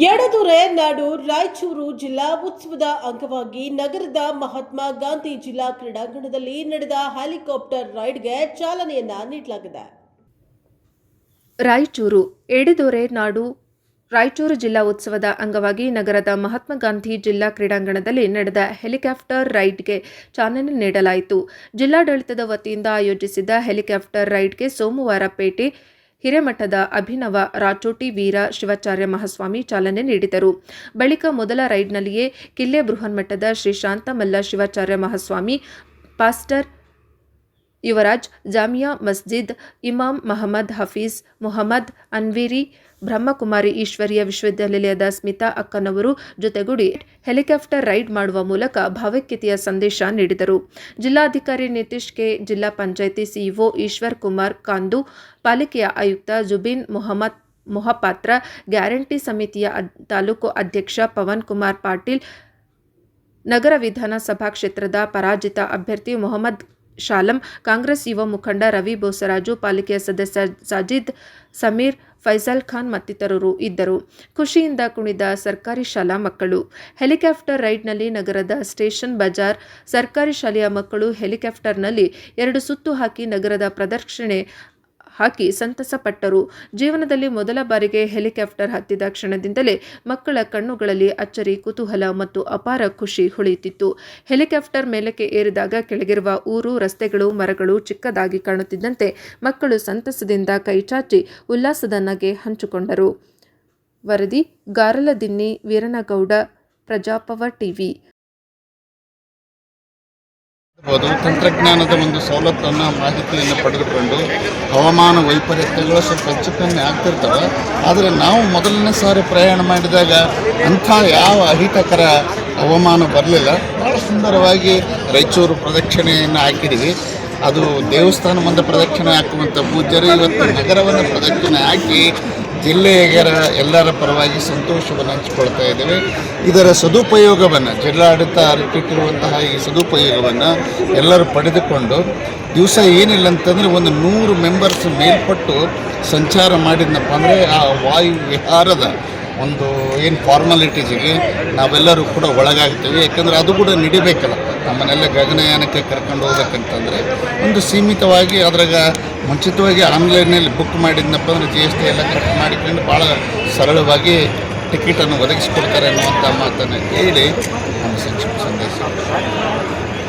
ಎಡದುರೆ ನಾಡು ರಾಯಚೂರು ಜಿಲ್ಲಾ ಉತ್ಸವದ ಅಂಗವಾಗಿ ನಗರದ ಮಹಾತ್ಮ ಗಾಂಧಿ ಜಿಲ್ಲಾ ಕ್ರೀಡಾಂಗಣದಲ್ಲಿ ನಡೆದ ಹೆಲಿಕಾಪ್ಟರ್ ರೈಡ್ಗೆ ಚಾಲನೆಯನ್ನ ನೀಡಲಾಗಿದೆ. ರಾಯಚೂರು ಎಡೆದೊರೆ ನಾಡು ರಾಯಚೂರು ಜಿಲ್ಲಾ ಉತ್ಸವದ ಅಂಗವಾಗಿ ನಗರದ ಮಹಾತ್ಮ ಗಾಂಧಿ ಜಿಲ್ಲಾ ಕ್ರೀಡಾಂಗಣದಲ್ಲಿ ನಡೆದ ಹೆಲಿಕಾಪ್ಟರ್ ರೈಡ್ಗೆ ಚಾಲನೆ ನೀಡಲಾಯಿತು. ಜಿಲ್ಲಾಡಳಿತದ ವತಿಯಿಂದ ಆಯೋಜಿಸಿದ್ದ ಹೆಲಿಕಾಪ್ಟರ್ ರೈಡ್ಗೆ ಸೋಮವಾರ ಪೇಟೆ ಹಿರೇಮಠದ ಅಭಿನವ ರಾಚೋಟಿ ವೀರ ಶಿವಾಚಾರ್ಯ ಮಹಾಸ್ವಾಮಿ ಚಾಲನೆ ನೀಡಿದರು. ಬಳಿಕ ಮೊದಲ ರೈಡ್ನಲ್ಲಿಯೇ ಕಿಲ್ಲೆ ಬೃಹನ್ಮಠದ ಶ್ರೀ ಶಾಂತಮಲ್ಲ ಶಿವಾಚಾರ್ಯ ಮಹಾಸ್ವಾಮಿ, ಪಾಸ್ಟರ್ ಯುವರಾಜ್, ಜಾಮಿಯಾ ಮಸ್ಜಿದ್, ಇಮಾಮ್ ಮಹಮ್ಮದ್ ಹಫೀಜ್, ಮೊಹಮ್ಮದ್ ಅನ್ವೀರಿ, ಬ್ರಹ್ಮಕುಮಾರಿ ಈಶ್ವರಿಯ ವಿಶ್ವವಿದ್ಯಾನಿಲಯದ ಸ್ಮಿತಾ ಅಕ್ಕನವರು ಜೊತೆಗೂಡಿ ಹೆಲಿಕಾಪ್ಟರ್ ರೈಡ್ ಮಾಡುವ ಮೂಲಕ ಭಾವೈಕ್ಯತೆಯ ಸಂದೇಶ ನೀಡಿದರು. ಜಿಲ್ಲಾಧಿಕಾರಿ ನಿತೀಶ್ ಕೆ, ಜಿಲ್ಲಾ ಪಂಚಾಯಿತಿ ಸಿಇಒ ಈಶ್ವರ್ ಕುಮಾರ್ ಕಾಂದು, ಪಾಲಿಕೆಯ ಆಯುಕ್ತ ಜುಬಿನ್ ಮೊಹಮ್ಮದ್ ಮೊಹಪಾತ್ರ, ಗ್ಯಾರಂಟಿ ಸಮಿತಿಯ ತಾಲೂಕು ಅಧ್ಯಕ್ಷ ಪವನ್ ಕುಮಾರ್ ಪಾಟೀಲ್, ನಗರ ವಿಧಾನಸಭಾ ಕ್ಷೇತ್ರದ ಪರಾಜಿತ ಅಭ್ಯರ್ಥಿ ಮೊಹಮ್ಮದ್ ಶಾಲಂ, ಕಾಂಗ್ರೆಸ್ ಯುವ ಮುಖಂಡ ರವಿ ಬೋಸರಾಜು, ಪಾಲಿಕೆಯ ಸದಸ್ಯ ಸಾಜಿದ್ ಸಮೀರ್ ಫೈಜಲ್ ಖಾನ್ ಮತ್ತಿತರರು ಇದ್ದರು. ಖುಷಿಯಿಂದ ಕುಣಿದ ಸರ್ಕಾರಿ ಶಾಲಾ ಮಕ್ಕಳು. ಹೆಲಿಕಾಪ್ಟರ್ ರೈಡ್ನಲ್ಲಿ ನಗರದ ಸ್ಟೇಷನ್ ಬಜಾರ್ ಸರ್ಕಾರಿ ಶಾಲೆಯ ಮಕ್ಕಳು ಹೆಲಿಕಾಪ್ಟರ್ನಲ್ಲಿ ಎರಡು ಸುತ್ತು ಹಾಕಿ ನಗರದ ಪ್ರದಕ್ಷಿಣೆ ಹಾಕಿ ಸಂತಸಪಟ್ಟರು ಜೀವನದಲ್ಲಿ ಮೊದಲ ಬಾರಿಗೆ ಹೆಲಿಕಾಪ್ಟರ್ ಹತ್ತಿದ ಕ್ಷಣದಿಂದಲೇ ಮಕ್ಕಳ ಕಣ್ಣುಗಳಲ್ಲಿ ಅಚ್ಚರಿ, ಕುತೂಹಲ ಮತ್ತು ಅಪಾರ ಖುಷಿ ಹೊಳೆಯುತ್ತಿತ್ತು. ಹೆಲಿಕಾಪ್ಟರ್ ಮೇಲಕ್ಕೆ ಏರಿದಾಗ ಕೆಳಗಿರುವ ಊರು, ರಸ್ತೆಗಳು, ಮರಗಳು ಚಿಕ್ಕದಾಗಿ ಕಾಣುತ್ತಿದ್ದಂತೆ ಮಕ್ಕಳು ಸಂತಸದಿಂದ ಕೈಚಾಚಿ ಉಲ್ಲಾಸದ ನಗೆ ಹಂಚಿಕೊಂಡರು. ವರದಿ, ಗಾರಲದಿನ್ನಿ, ವೀರನಗೌಡ, ಪ್ರಜಾಪವ ಟಿವಿ. ಬಹುದು ತಂತ್ರಜ್ಞಾನದ ಒಂದು ಸವಲತ್ತನ್ನು, ಮಾಹಿತಿಯನ್ನು ಪಡೆದುಕೊಂಡು ಹವಾಮಾನ ವೈಪರೀತ್ಯಗಳು ಸ್ವಲ್ಪ ಹೆಚ್ಚು ಕಮ್ಮಿ ಆಗ್ತಿರ್ತವೆ. ಆದರೆ ನಾವು ಮೊದಲನೇ ಸಾರಿ ಪ್ರಯಾಣ ಮಾಡಿದಾಗ ಅಂಥ ಯಾವ ಅಹಿತಕರ ಹವಾಮಾನ ಬರಲಿಲ್ಲ. ಭಾಳ ಸುಂದರವಾಗಿ ರಾಯಚೂರು ಪ್ರದಕ್ಷಿಣೆಯನ್ನು ಹಾಕಿದ್ದೀವಿ. ಅದು ದೇವಸ್ಥಾನ ಮುಂದೆ ಪ್ರದಕ್ಷಿಣೆ ಹಾಕುವಂಥ ಪೂಜ್ಯರು ಇವತ್ತು ನಗರವನ್ನು ಪ್ರದಕ್ಷಿಣೆ ಹಾಕಿ ಜಿಲ್ಲೆಯರ ಎಲ್ಲರ ಪರವಾಗಿ ಸಂತೋಷವನ್ನು ಹಂಚಿಕೊಳ್ತಾ ಇದ್ದೇವೆ. ಇದರ ಸದುಪಯೋಗವನ್ನು, ಜಿಲ್ಲಾಡಳಿತ ಅರಿತಿಟ್ಟಿರುವಂತಹ ಈ ಸದುಪಯೋಗವನ್ನು ಎಲ್ಲರೂ ಪಡೆದುಕೊಂಡು ದಿವಸ ಏನಿಲ್ಲ ಅಂತಂದರೆ ಒಂದು ನೂರು ಮೆಂಬರ್ಸ್ ಮೇಲ್ಪಟ್ಟು ಸಂಚಾರ ಮಾಡಿದ್ನಪ್ಪ ಅಂದರೆ ಆ ವಾಯು ವಿಹಾರದ ಒಂದು ಏನು ಫಾರ್ಮಾಲಿಟೀಸಿಗೆ ನಾವೆಲ್ಲರೂ ಕೂಡ ಒಳಗಾಗ್ತೀವಿ. ಯಾಕಂದರೆ ಅದು ಕೂಡ ನಡಿಬೇಕಲ್ಲ. ನಮ್ಮನ್ನೆಲ್ಲ ಗಗನಯಾನಕ್ಕೆ ಕರ್ಕೊಂಡು ಹೋಗ್ಬೇಕಂತಂದರೆ ಒಂದು ಸೀಮಿತವಾಗಿ ಅದ್ರಾಗ ಮುಂಚಿತವಾಗಿ ಆನ್ಲೈನಲ್ಲಿ ಬುಕ್ ಮಾಡಿದ್ನಪ್ಪ ಅಂದರೆ ಜಿ ಎಸ್ ಟಿ ಎಲ್ಲ ಕಟ್ ಮಾಡಿಕೊಂಡು ಭಾಳ ಸರಳವಾಗಿ ಟಿಕೆಟನ್ನು ಒದಗಿಸ್ಕೊಡ್ತಾರೆ ಅನ್ನುವಂಥ ಮಾತನ್ನು ಹೇಳಿ ನಮ್ಮ ಸಂಕ್ಷಿಪ್ತ ಸಂದೇಶ.